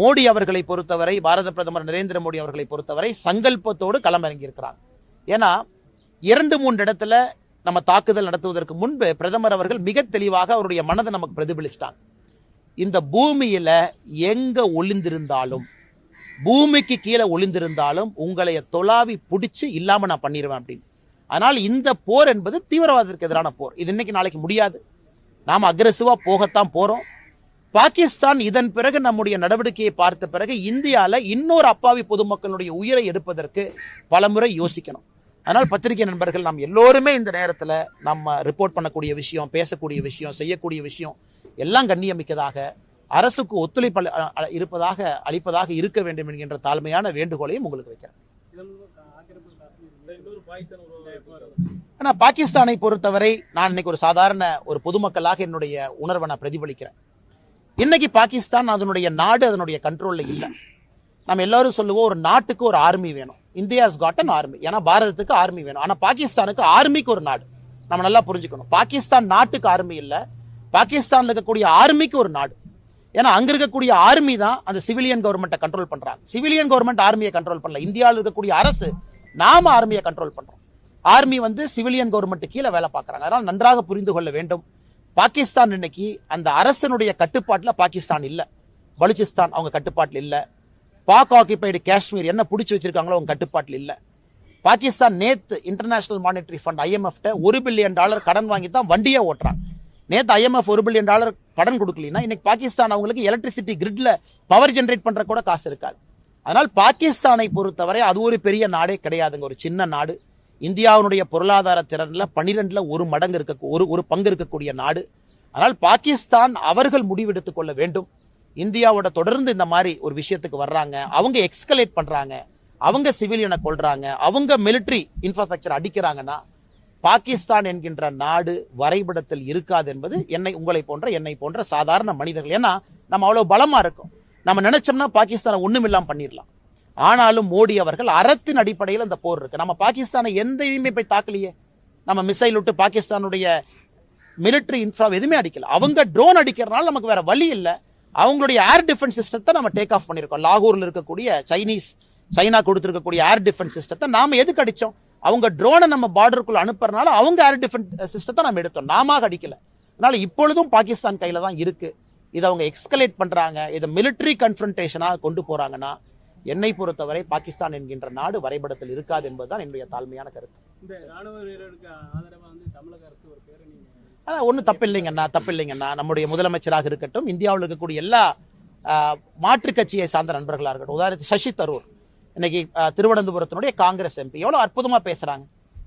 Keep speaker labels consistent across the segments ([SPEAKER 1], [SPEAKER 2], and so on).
[SPEAKER 1] மோடி அவர்களை பொறுத்தவரை பாரத பிரதமர் நரேந்திர மோடி அவர்களை பொறுத்தவரை சங்கல்பத்தோடு களமிறங்கியிருக்கிறாங்க ஏன்னா இரண்டு மூன்று இடத்துல நம்ம தாக்குதல் நடத்துவதற்கு முன்பு பிரதமர் அவர்கள் மிக தெளிவாக அவருடைய மனதை நமக்கு பிரதிபலிச்சிட்டாங்க. இந்த பூமியில எங்க ஒளிந்திருந்தாலும் பூமிக்கு கீழே ஒளிந்திருந்தாலும் உங்களைய தொலாவி பிடிச்சு இல்லாம நான் பண்ணிடுவேன் அப்படின்னு. அதனால் இந்த போர் என்பது தீவிரவாதத்திற்கு எதிரான போர். இது இன்னைக்கு நாளைக்கு முடியாது. நாம் அக்ரெசிவா போகத்தான் போகிறோம் பாகிஸ்தான் இதன் பிறகு நம்முடைய நடவடிக்கையை பார்த்த பிறகு இந்தியால இன்னொரு அப்பாவி பொதுமக்களுடைய உயிரை எடுப்பதற்கு பலமுறை யோசிக்கணும். அதனால் பத்திரிகை நண்பர்கள் நாம் எல்லோருமே இந்த நேரத்துல நம்ம ரிப்போர்ட் பண்ணக்கூடிய விஷயம் பேசக்கூடிய விஷயம் செய்யக்கூடிய விஷயம் எல்லாம் கண்ணியமிக்கதாக அரசுக்கு ஒத்துழைப்பு இருப்பதாக அளிப்பதாக இருக்க வேண்டும் என்கின்ற தாழ்மையான வேண்டுகோளையும் உங்களுக்கு வைக்கிறேன். ஆனா பாகிஸ்தானை பொறுத்தவரை நான் இன்னைக்கு ஒரு சாதாரண ஒரு பொதுமக்களாக என்னுடைய உணர்வை நான் பிரதிபலிக்கிறேன். இன்னைக்கு பாகிஸ்தான் அதனுடைய நாடு அதனுடைய கண்ட்ரோல்ல இல்லை. நம்ம எல்லாரும் சொல்லுவோம் ஒரு நாட்டுக்கு ஒரு ஆர்மி வேணும். இந்தியாஸ் காட் அன் ஆர்மி ஏன்னா பாரதத்துக்கு ஆர்மி வேணும். ஆனா பாகிஸ்தானுக்கு ஆர்மிக்கு ஒரு நாடு. நம்ம நல்லா புரிஞ்சுக்கணும். பாகிஸ்தான் நாட்டுக்கு ஆர்மி இல்லை. பாகிஸ்தான்ல இருக்கக்கூடிய ஆர்மிக்கு ஒரு நாடு. ஏன்னா அங்க இருக்கக்கூடிய ஆர்மி தான் அந்த சிவிலியன் கவர்மெண்ட்டை கண்ட்ரோல் பண்றாங்க. சிவிலியன் கவர்மெண்ட் ஆர்மியை கண்ட்ரோல் பண்ணல. இந்தியாவில் இருக்கக்கூடிய அரசு நாம ஆர்மியை கண்ட்ரோல் பண்றோம். ஆர்மி வந்து சிவிலியன் கவர்மெண்ட் கீழே வேலை பார்க்குறாங்க. அதனால் நன்றாக புரிந்து கொள்ள வேண்டும். பாகிஸ்தான் இன்னைக்கு அந்த அரசனுடைய கட்டுப்பாட்டில் பாகிஸ்தான் இல்லை. பலுச்சிஸ்தான் அவங்க கட்டுப்பாட்டில் இல்லை. பாக் ஆக்கிபைடு காஷ்மீர் என்ன பிடிச்சி வச்சிருக்காங்களோ அவங்க கட்டுப்பாட்டில் இல்லை. பாகிஸ்தான் நேத்து இன்டர்நேஷனல் மானிட்டரி ஃபண்ட் ஐஎம்எஃப்ட ஒரு பில்லியன் டாலர் கடன் வாங்கி தான் வண்டியே ஓட்டுறாங்க நேத்து ஐஎம்எஃப் ஒரு பில்லியன் டாலர் கடன் கொடுக்கலனா இன்னைக்கு பாகிஸ்தான் அவங்களுக்கு எலக்ட்ரிசிட்டி கிரிட்ல பவர் ஜென்ரேட் பண்ற கூட காசு இருக்காது. அதனால் பாகிஸ்தானை பொறுத்தவரை அது ஒரு பெரிய நாடே கிடையாதுங்க. ஒரு சின்ன நாடு. இந்தியாவினுடைய பொருளாதார திறனில் பன்னிரெண்டில் ஒரு மடங்கு இருக்க ஒரு ஒரு பங்கு இருக்கக்கூடிய நாடு. ஆனால் பாகிஸ்தான் அவர்கள் முடிவெடுத்து கொள்ள வேண்டும். இந்தியாவோட தொடர்ந்து இந்த மாதிரி ஒரு விஷயத்துக்கு வர்றாங்க. அவங்க எக்ஸ்கலேட் பண்ணுறாங்க அவங்க சிவிலியனை கொள்றாங்க அவங்க மிலிட்டரி இன்ஃப்ராஸ்ட்ரக்சர் அடிக்கிறாங்கன்னா பாகிஸ்தான் என்கின்ற நாடு வரைபடத்தில் இருக்காது என்பது என்னை உங்களை போன்ற என்னை போன்ற சாதாரண மனிதர்கள். ஏன்னா நம்ம அவ்வளோ பலமாக இருக்கும். நம்ம நினைச்சோம்னா பாகிஸ்தானை ஒண்ணுமில்லாம பண்ணிடலாம் ஆனாலும் மோடி அவர்கள் அறத்தின் அடிப்படையில் அந்த போர் இருக்கு. நம்ம பாகிஸ்தானை எந்த இனிமே போய் தாக்கலையே? நம்ம மிசைல் விட்டு பாகிஸ்தானுடைய மிலிட்டரி இன்ஃப்ரா எதுவுமே அடிக்கல. அவங்க ட்ரோன் அடிக்கிறனால நமக்கு வேற வழி இல்லை. அவங்களுடைய ஏர் டிஃபென்ஸ் சிஸ்டத்தை நம்ம டேக் ஆஃப் பண்ணியிருக்கோம் லாகூரில் இருக்கக்கூடிய சைனீஸ் சைனா கொடுத்துருக்கக்கூடிய ஏர் டிஃபென்ஸ் சிஸ்டத்தை நாம எதுக்கு அடித்தோம் அவங்க ட்ரோனை நம்ம பார்டருக்குள்ள அனுப்புறனால அவங்க ஏர் டிஃபென்ஸ் சிஸ்டத்தை நம்ம எடுத்தோம். நாம அடிக்கல. அதனால இப்பொழுதும் பாகிஸ்தான் கையில தான் இருக்கு. இதை அவங்க எக்ஸ்கலேட் பண்றாங்க. இதை மிலிட்டரி கன்ஃபரன்டேஷனாக கொண்டு போறாங்கன்னா என்னை பொறுத்தவரை பாகிஸ்தான் என்கின்ற நாடு வரைபடத்தில் இருக்காது என்பதுதான் என்னுடைய தாழ்மையான கருத்து.
[SPEAKER 2] இந்த ராணுவ வீரருக்கு ஆதரவா வந்து தமிழக அரசு ஒரு பேரணி
[SPEAKER 1] ஆனா ஒன்றும் தப்பு இல்லைங்கண்ணா தப்பு இல்லைங்கண்ணா நம்முடைய முதலமைச்சராக இருக்கட்டும் இந்தியாவில் இருக்கக்கூடிய எல்லா மாற்றுக் கட்சியை சார்ந்த நண்பர்களாக இருக்கட்டும் உதாரணத்துக்கு சசி தரூர். இன்னைக்கு திருவனந்தபுரத்தினுடைய காங்கிரஸ் எம்பி. எவ்வளவு அற்புதமா பேசுறாங்க.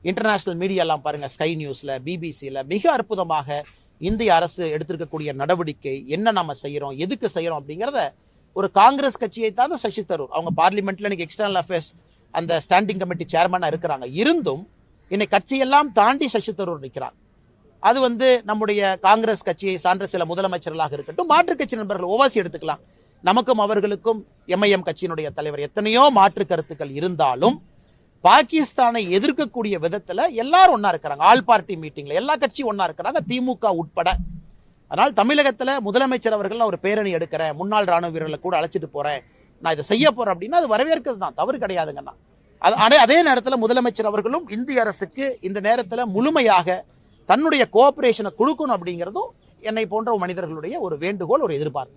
[SPEAKER 1] இன்டர்நேஷனல் மீடியா எல்லாம் பாருங்க ஸ்கை நியூஸ்ல பிபிசியில் மிக அற்புதமாக இந்திய அரசு எடுத்திருக்கக்கூடிய நடவடிக்கை என்ன நம்ம செய்யறோம் எதுக்கு செய்யறோம் அப்படிங்கறத ஒரு காங்கிரஸ் கட்சியை தான் சசி தரூர். அவங்க பார்லிமெண்ட்ல இன்னைக்கு எக்ஸ்டர்னல் அஃபேர்ஸ் அந்த ஸ்டாண்டிங் கமிட்டி சேர்மனாக இருக்கிறாங்க. இருந்தும் இன்னைக்கு கட்சியெல்லாம் தாண்டி சசி தரூர் நிற்கிறாங்க அது வந்து நம்முடைய காங்கிரஸ் கட்சியை சான்ற சில முதலமைச்சர்களாக இருக்கட்டும் மாற்றுக் கட்சி நண்பர்கள் ஓவாசி எடுத்துக்கலாம். நமக்கும் அவர்களுக்கும் எம்ஐஎம் கட்சியினுடைய தலைவர் எத்தனையோ மாற்று கருத்துக்கள் இருந்தாலும் பாகிஸ்தானை எதிர்க்கக்கூடிய விதத்துல எல்லாரும் ஒன்றா இருக்கிறாங்க. ஆல் பார்ட்டி மீட்டிங்ல எல்லா கட்சியும் ஒன்றா இருக்கிறாங்க. திமுக உட்பட அதனால் தமிழகத்துல முதலமைச்சர் அவர்கள் ஒரு பேரணி எடுக்கிறேன். முன்னாள் ராணுவ வீரர்களை கூட அழைச்சிட்டு போறேன். நான் இதை செய்ய போறேன் அப்படின்னா அது வரவேற்கிறது தான். தவறு கிடையாதுங்கண்ணா. அது அதே அதே நேரத்தில் முதலமைச்சர் அவர்களும் இந்திய அரசுக்கு இந்த நேரத்தில் முழுமையாக தன்னுடைய கோஆபரேஷனை கொடுக்கணும் அப்படிங்கிறதும் என்னை போன்ற மனிதர்களுடைய ஒரு வேண்டுகோள் ஒரு எதிர்பார்ப்பு.